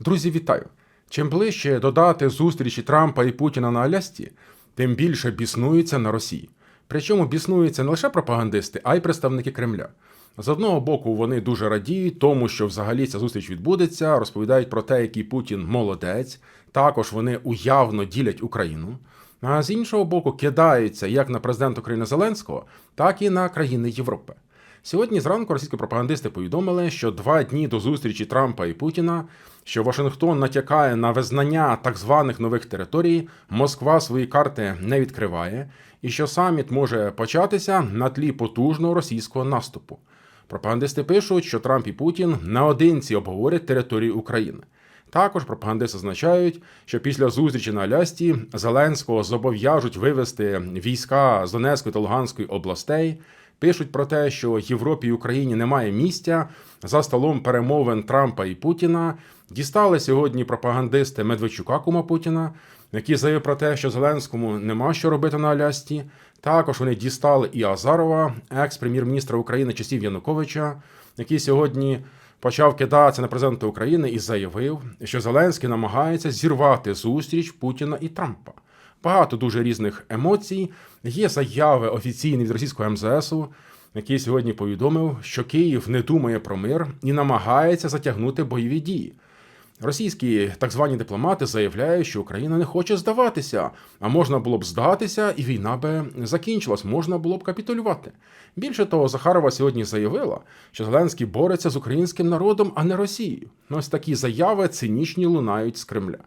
Друзі, вітаю! Чим ближче додати зустрічі Трампа і Путіна на Алясці, тим більше біснуються на Росії. Причому біснуються не лише пропагандисти, а й представники Кремля. З одного боку, вони дуже радіють тому, що взагалі ця зустріч відбудеться, розповідають про те, який Путін молодець. Також вони уявно ділять Україну. А з іншого боку, кидаються як на президента України Зеленського, так і на країни Європи. Сьогодні зранку російські пропагандисти повідомили, що два дні до зустрічі Трампа і Путіна, що Вашингтон натякає на визнання так званих нових територій, Москва свої карти не відкриває, і що саміт може початися на тлі потужного російського наступу. Пропагандисти пишуть, що Трамп і Путін наодинці обговорять територію України. Також пропагандисти зазначають, що після зустрічі на Алясці Зеленського зобов'яжуть вивести війська з Донецької та Луганської областей. Пишуть про те, що Європі і Україні немає місця за столом перемовин Трампа і Путіна. Дістали сьогодні пропагандисти Медведчука кума Путіна, які заявив про те, що Зеленському нема що робити на Алясці. Також вони дістали і Азарова, екс-прем'єр-міністра України часів Януковича, який сьогодні почав кидатися на президента України і заявив, що Зеленський намагається зірвати зустріч Путіна і Трампа. Багато дуже різних емоцій. Є заяви офіційні від російського МЗСу, який сьогодні повідомив, що Київ не думає про мир і намагається затягнути бойові дії. Російські так звані дипломати заявляють, що Україна не хоче здаватися, а можна було б здатися, і війна би закінчилась, можна було б капітулювати. Більше того, Захарова сьогодні заявила, що Зеленський бореться з українським народом, а не Росією. Ось такі заяви цинічні лунають з Кремля.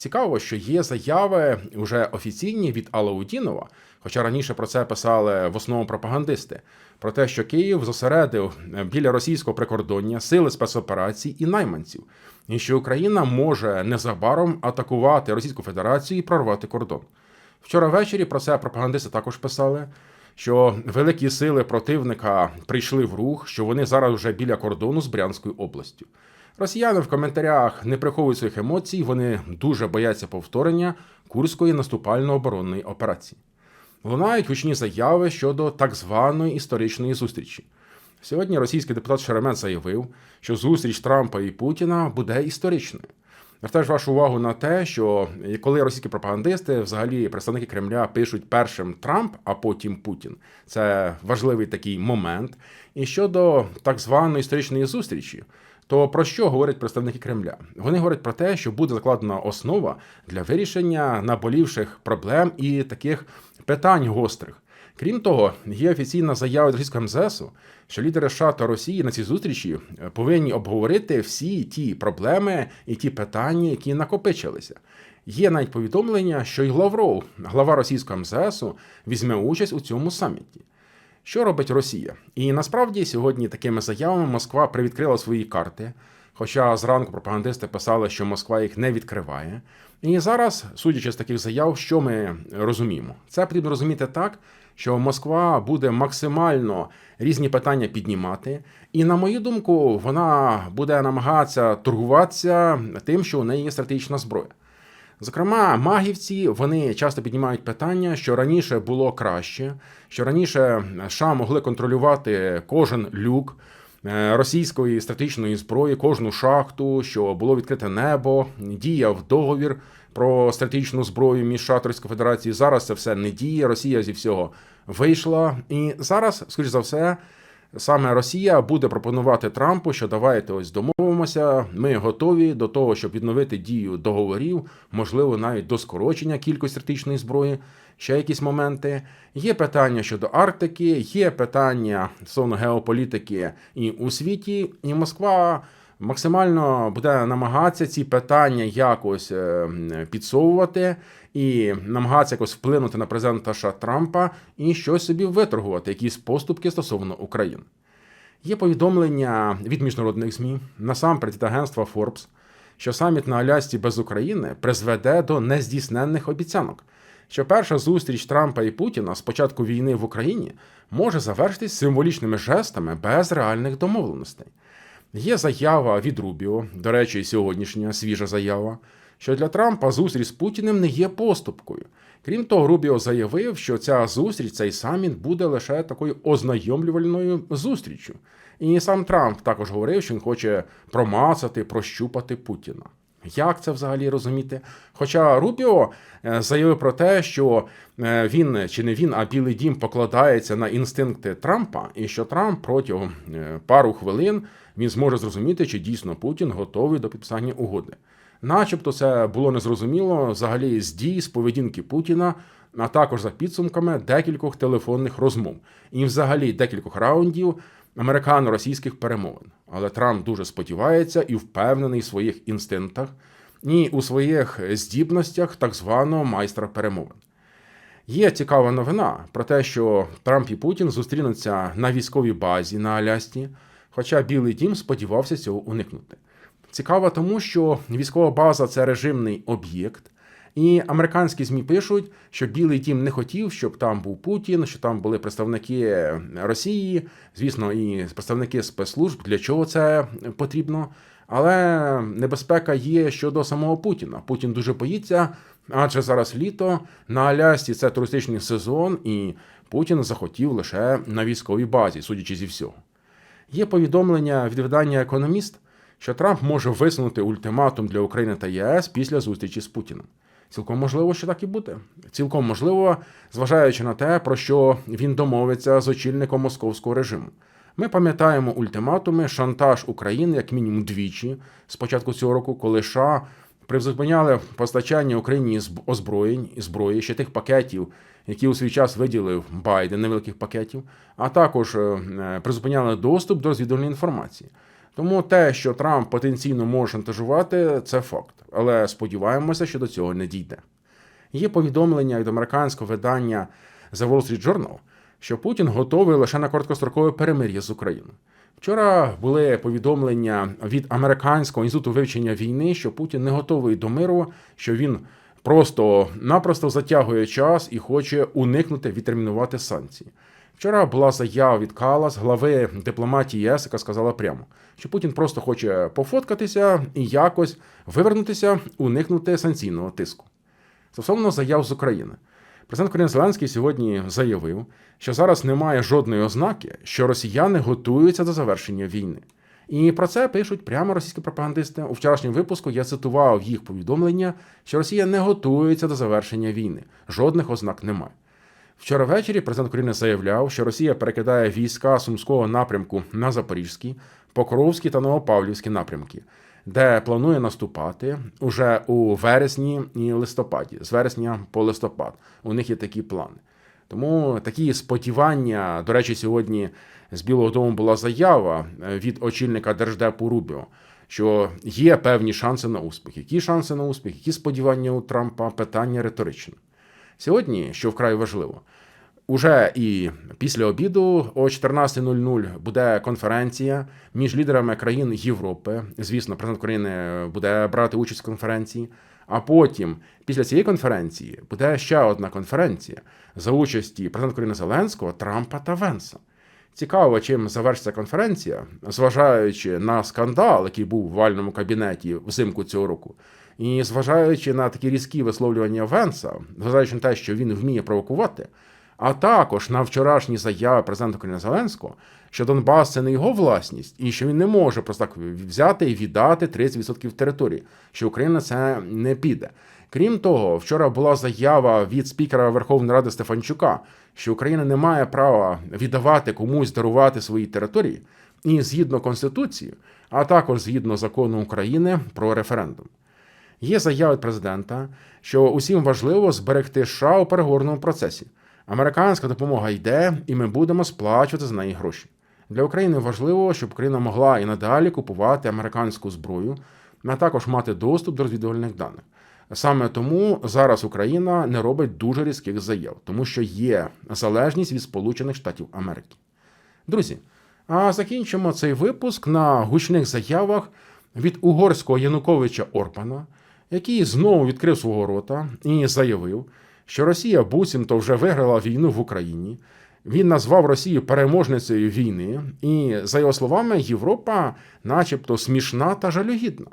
Цікаво, що є заяви вже офіційні від Алаудінова, хоча раніше про це писали в основному пропагандисти, про те, що Київ зосередив біля російського прикордоння сили спецоперацій і найманців, і що Україна може незабаром атакувати Російську Федерацію і прорвати кордон. Вчора ввечері про це пропагандисти також писали. Що великі сили противника прийшли в рух, що вони зараз вже біля кордону з Брянською областю. Росіяни в коментарях не приховують своїх емоцій, вони дуже бояться повторення Курської наступально-оборонної операції. Лунають гучні заяви щодо так званої історичної зустрічі. Сьогодні російський депутат Шеремет заявив, що зустріч Трампа і Путіна буде історичною. Звертаю вашу увагу на те, що коли російські пропагандисти, взагалі представники Кремля, пишуть першим Трамп, а потім Путін, це важливий такий момент. І щодо так званої історичної зустрічі, то про що говорять представники Кремля? Вони говорять про те, що буде закладена основа для вирішення наболівших проблем і таких питань гострих. Крім того, є офіційна заява російського МЗСу, що лідери США та Росії на цій зустрічі повинні обговорити всі ті проблеми і ті питання, які накопичилися. Є навіть повідомлення, що й Лавров, глава російського МЗСу, візьме участь у цьому саміті. Що робить Росія? І насправді сьогодні такими заявами Москва привідкрила свої карти. Хоча зранку пропагандисти писали, що Москва їх не відкриває. І зараз, судячи з таких заяв, що ми розуміємо, це потрібно розуміти так, що Москва буде максимально різні питання піднімати, і, на мою думку, вона буде намагатися торгуватися тим, що у неї є стратегічна зброя. Зокрема, магівці вони часто піднімають питання, що раніше було краще, що раніше США могли контролювати кожен люк е, російської стратегічної зброї, кожну шахту, що було відкрите небо, діяв договір про стратегічну зброю між США та Російською Федерацією. Зараз це все не діє. Росія зі всього вийшла, і зараз, скоріш за все. Саме Росія буде пропонувати Трампу, що давайте ось домовимося. Ми готові до того, щоб відновити дію договорів, можливо, навіть до скорочення кількості стратегічної зброї. Ще якісь моменти. Є питання щодо Арктики, є питання стосовно геополітики і у світі, і Москва максимально буде намагатися ці питання якось е, підсовувати і намагатися якось вплинути на президента Трампа і щось собі виторгувати, якісь поступки стосовно України. Є повідомлення від міжнародних ЗМІ, насамперед від агентства Forbes, що саміт на Алясці без України призведе до нездійсненних обіцянок. Що перша зустріч Трампа і Путіна з початку війни в Україні може завершитись символічними жестами без реальних домовленостей. Є заява від Рубіо, до речі, сьогоднішня свіжа заява, що для Трампа зустріч з Путіним не є поступкою. Крім того, Рубіо заявив, що ця зустріч, цей саміт буде лише такою ознайомлювальною зустрічю. І сам Трамп також говорив, що він хоче промацати, прощупати Путіна. Як це взагалі розуміти? Хоча Рубіо е, заявив про те, що е, він чи не він, а Білий Дім покладається на інстинкти Трампа, і що Трамп протягом е, пару хвилин він зможе зрозуміти, чи дійсно Путін готовий до підписання угоди. Начебто це було незрозуміло взагалі з дій, з поведінки Путіна, а також за підсумками декількох телефонних розмов і взагалі декількох раундів американо-російських перемовин. Але Трамп дуже сподівається і впевнений в своїх інстинктах і у своїх здібностях так званого майстра перемовин. Є цікава новина про те, що Трамп і Путін зустрінуться на військовій базі на Алясці, хоча Білий Дім сподівався цього уникнути. Цікаво тому, що військова база це режимний об'єкт, і американські ЗМІ пишуть, що Білий Дім не хотів, щоб там був Путін, що там були представники Росії, звісно, і представники спецслужб. Для чого це потрібно? Але небезпека є щодо самого Путіна. Путін дуже боїться, адже зараз літо на Алясці це туристичний сезон, і Путін захотів лише на військовій базі, судячи зі всього. Є повідомлення від видання Економіст, що Трамп може висунути ультиматум для України та ЄС після зустрічі з Путіним. Цілком можливо, що так і буде. Цілком можливо, зважаючи на те, про що він домовиться з очільником московського режиму. Ми пам'ятаємо ультиматуми, шантаж України як мінімум двічі з початку цього року, коли США призупиняли постачання Україні озброєнь і зброї ще тих пакетів, які у свій час виділив Байден невеликих пакетів, а також е, призупиняли доступ до розвідувальної інформації. Тому те, що Трамп потенційно може шантажувати, це факт. Але сподіваємося, що до цього не дійде. Є повідомлення від американського видання The Wall Street Journal, що Путін готовий лише на короткострокове перемир'я з Україною. Вчора були повідомлення від американського інституту вивчення війни, що Путін не готовий до миру, що він просто-напросто затягує час і хоче уникнути відтермінувати санкції. Вчора була заява від Калас, глави дипломатії ЄС, яка сказала прямо, що Путін просто хоче пофоткатися і якось вивернутися, уникнути санкційного тиску. Стосовно заяв з України, президент України Зеленський сьогодні заявив, що зараз немає жодної ознаки, що росіяни готуються до завершення війни. І про це пишуть прямо російські пропагандисти. У вчорашньому випуску я цитував їх повідомлення, що Росія не готується до завершення війни. Жодних ознак немає. Вчора ввечері президент України заявляв, що Росія перекидає війська Сумського напрямку на Запорізький, Покровський та Новопавлівський напрямки, де планує наступати уже у вересні і листопаді, з вересня по листопад. У них є такі плани. Тому такі сподівання, до речі, сьогодні з Білого Дому була заява від очільника держдепу Рубіо, що є певні шанси на успіх. Які шанси на успіх, які сподівання у Трампа? Питання риторичне. Сьогодні, що вкрай важливо, уже і після обіду о 14.00 буде конференція між лідерами країн Європи. Звісно, президент України буде брати участь в конференції. А потім, після цієї конференції, буде ще одна конференція за участі президента України Зеленського, Трампа та Венса. Цікаво, чим завершиться конференція, зважаючи на скандал, який був в вальному кабінеті взимку цього року, і зважаючи на такі різкі висловлювання Венса, зважаючи на те, що він вміє провокувати, а також на вчорашні заяви президента України Зеленського, що Донбас це не його власність, і що він не може просто так взяти і віддати 30% території, що Україна це не піде. Крім того, вчора була заява від спікера Верховної Ради Стефанчука, що Україна не має права віддавати комусь дарувати свої території, і згідно Конституції, а також згідно закону України про референдум. Є заява від президента, що усім важливо зберегти США у переговорному процесі. Американська допомога йде, і ми будемо сплачувати за неї гроші. Для України важливо, щоб Україна могла і надалі купувати американську зброю, а також мати доступ до розвідувальних даних. Саме тому зараз Україна не робить дуже різких заяв, тому що є залежність від Сполучених Штатів Америки. Друзі, а закінчимо цей випуск на гучних заявах від угорського Януковича Орбана, який знову відкрив свого рота і заявив, що Росія буцімто вже виграла війну в Україні. Він назвав Росію переможницею війни, і, за його словами, Європа, начебто, смішна та жалюгідна.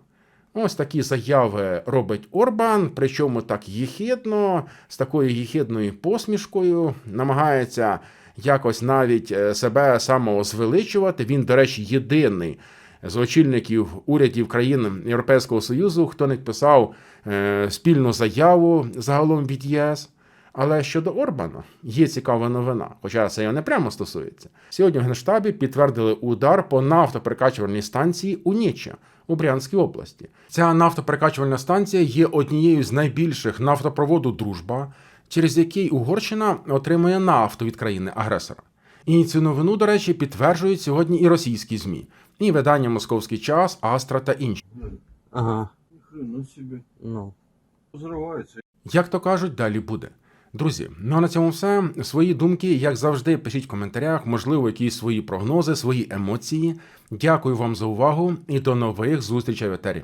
Ось такі заяви робить Орбан, причому так єхидно, з такою єхидною посмішкою, намагається якось навіть е, себе самозвеличувати. Він, до речі, єдиний з очільників урядів країн Європейського Союзу, хто не підписав е, спільну заяву загалом від ЄС. Але щодо Орбана є цікава новина, хоча це його не прямо стосується. Сьогодні в Генштабі підтвердили удар по нафтоперекачувальній станції у Ніча у Брянській області. Ця нафтоперекачувальна станція є однією з найбільших нафтопроводу Дружба, через який Угорщина отримує нафту від країни-агресора. І цю новину, до речі, підтверджують сьогодні і російські ЗМІ, і видання Московський час, Астра та інші. Ага, ну. Як то кажуть, далі буде. Друзі, ну а на цьому все. Свої думки, як завжди, пишіть в коментарях, можливо, якісь свої прогнози, свої емоції. Дякую вам за увагу і до нових зустрічей в етері.